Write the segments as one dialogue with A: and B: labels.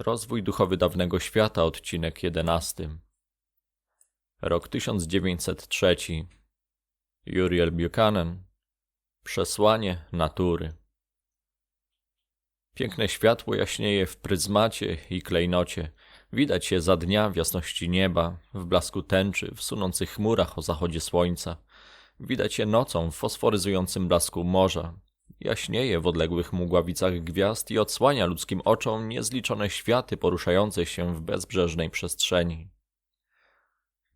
A: Rozwój duchowy dawnego świata, odcinek 11. Rok 1903. Uriel Buchanan. Przesłanie natury. Piękne światło jaśnieje w pryzmacie i klejnocie. Widać je za dnia w jasności nieba, w blasku tęczy, w sunących chmurach o zachodzie słońca. Widać je nocą w fosforyzującym blasku morza, Jaśnieje w odległych mgławicach gwiazd i odsłania ludzkim oczom niezliczone światy poruszające się w bezbrzeżnej przestrzeni.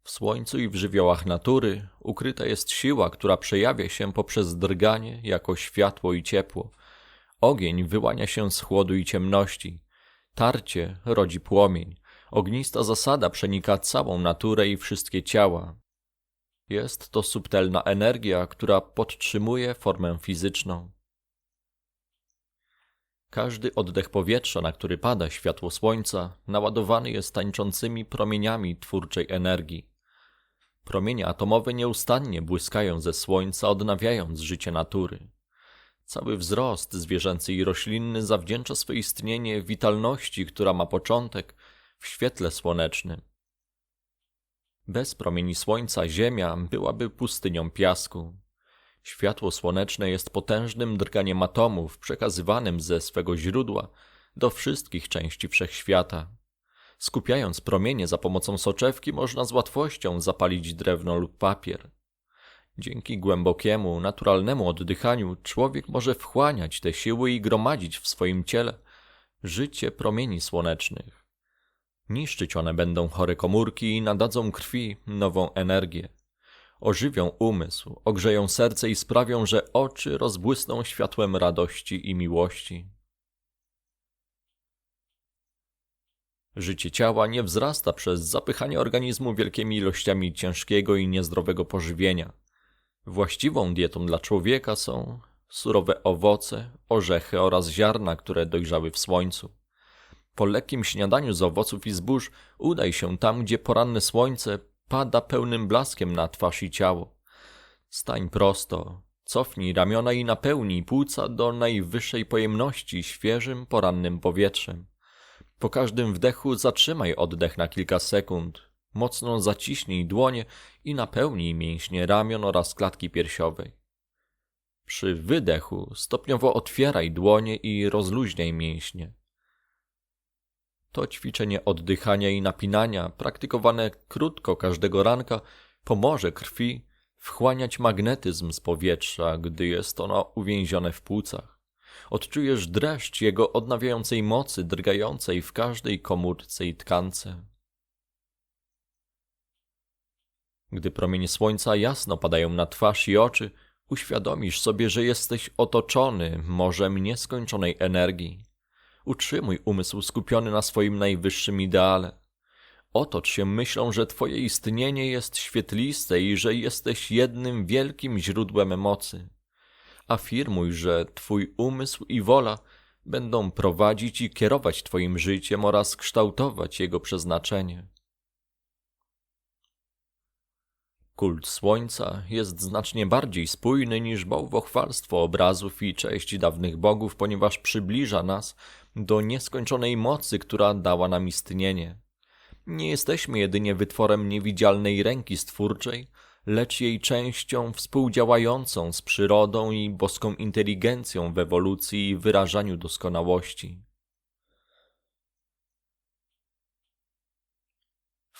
A: W słońcu i w żywiołach natury ukryta jest siła, która przejawia się poprzez drganie jako światło i ciepło. Ogień wyłania się z chłodu i ciemności. Tarcie rodzi płomień. Ognista zasada przenika całą naturę i wszystkie ciała. Jest to subtelna energia, która podtrzymuje formę fizyczną. Każdy oddech powietrza, na który pada światło słońca, naładowany jest tańczącymi promieniami twórczej energii. Promienie atomowe nieustannie błyskają ze słońca, odnawiając życie natury. Cały wzrost zwierzęcy i roślinny zawdzięcza swe istnienie witalności, która ma początek w świetle słonecznym. Bez promieni słońca Ziemia byłaby pustynią piasku. Światło słoneczne jest potężnym drganiem atomów przekazywanym ze swego źródła do wszystkich części wszechświata. Skupiając promienie za pomocą soczewki można z łatwością zapalić drewno lub papier. Dzięki głębokiemu, naturalnemu oddychaniu człowiek może wchłaniać te siły i gromadzić w swoim ciele życie promieni słonecznych. Niszczyć one będą chore komórki i nadadzą krwi nową energię ożywią umysł, ogrzeją serce i sprawią, że oczy rozbłysną światłem radości i miłości. Życie ciała nie wzrasta przez zapychanie organizmu wielkimi ilościami ciężkiego i niezdrowego pożywienia. Właściwą dietą dla człowieka są surowe owoce, orzechy oraz ziarna, które dojrzały w słońcu. Po lekkim śniadaniu z owoców i zbóż udaj się tam, gdzie poranne słońce pada pełnym blaskiem na twarz i ciało. Stań prosto, cofnij ramiona i napełnij płuca do najwyższej pojemności świeżym, porannym powietrzem. Po każdym wdechu zatrzymaj oddech na kilka sekund, mocno zaciśnij dłonie i napełnij mięśnie ramion oraz klatki piersiowej. Przy wydechu stopniowo otwieraj dłonie i rozluźniaj mięśnie. To ćwiczenie oddychania i napinania, praktykowane krótko każdego ranka, pomoże krwi wchłaniać magnetyzm z powietrza, gdy jest ono uwięzione w płucach. Odczujesz dreszcz jego odnawiającej mocy drgającej w każdej komórce i tkance. Gdy promienie słońca jasno padają na twarz i oczy, uświadomisz sobie, że jesteś otoczony morzem nieskończonej energii. Utrzymuj umysł skupiony na swoim najwyższym ideale. Otocz się myślą, że Twoje istnienie jest świetliste i że jesteś jednym wielkim źródłem mocy. Afirmuj, że Twój umysł i wola będą prowadzić i kierować Twoim życiem oraz kształtować jego przeznaczenie. Kult słońca jest znacznie bardziej spójny niż bałwochwalstwo obrazów i cześć dawnych bogów, ponieważ przybliża nas do nieskończonej mocy, która dała nam istnienie. Nie jesteśmy jedynie wytworem niewidzialnej ręki stwórczej, lecz jej częścią współdziałającą z przyrodą i boską inteligencją w ewolucji i wyrażaniu doskonałości.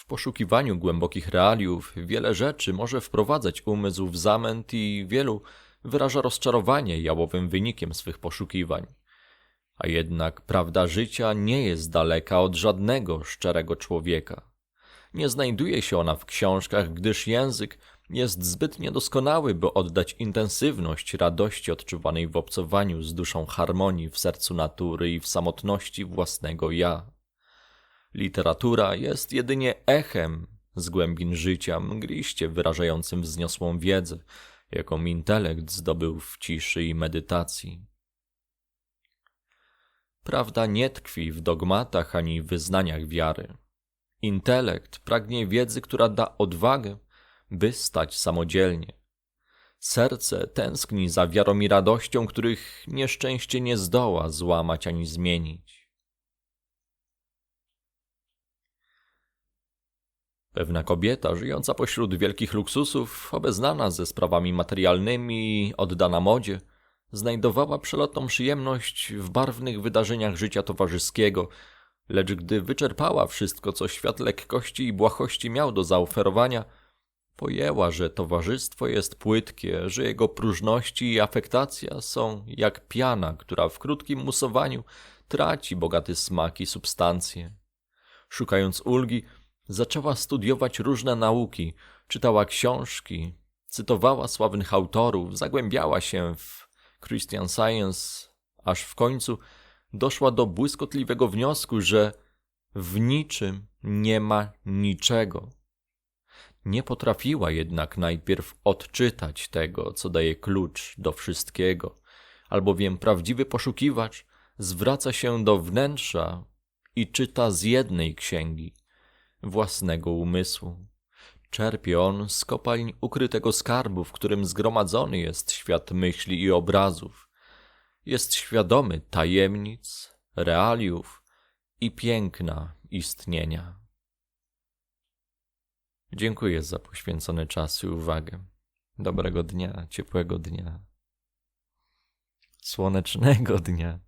A: W poszukiwaniu głębokich realiów wiele rzeczy może wprowadzać umysł w zamęt i wielu wyraża rozczarowanie jałowym wynikiem swych poszukiwań. A jednak prawda życia nie jest daleka od żadnego szczerego człowieka. Nie znajduje się ona w książkach, gdyż język jest zbyt niedoskonały, by oddać intensywność radości odczuwanej w obcowaniu z duszą harmonii w sercu natury i w samotności własnego ja. Literatura jest jedynie echem z głębin życia, mgliście wyrażającym wzniosłą wiedzę, jaką intelekt zdobył w ciszy i medytacji. Prawda nie tkwi w dogmatach ani wyznaniach wiary. Intelekt pragnie wiedzy, która da odwagę, by stać samodzielnie. Serce tęskni za wiarą i radością, których nieszczęście nie zdoła złamać ani zmienić. Pewna kobieta, żyjąca pośród wielkich luksusów, obeznana ze sprawami materialnymi, oddana modzie, znajdowała przelotną przyjemność w barwnych wydarzeniach życia towarzyskiego, lecz gdy wyczerpała wszystko, co świat lekkości i błahości miał do zaoferowania, pojęła, że towarzystwo jest płytkie, że jego próżności i afektacja są jak piana, która w krótkim musowaniu traci bogaty smak i substancje. Szukając ulgi, zaczęła studiować różne nauki, czytała książki, cytowała sławnych autorów, zagłębiała się w Christian Science, aż w końcu doszła do błyskotliwego wniosku, że w niczym nie ma niczego. Nie potrafiła jednak najpierw odczytać tego, co daje klucz do wszystkiego, albowiem prawdziwy poszukiwacz zwraca się do wnętrza i czyta z jednej księgi własnego umysłu. Czerpie on z kopalń ukrytego skarbu, w którym zgromadzony jest świat myśli i obrazów. Jest świadomy tajemnic, realiów i piękna istnienia. Dziękuję za poświęcony czas i uwagę. Dobrego dnia, ciepłego dnia, słonecznego dnia.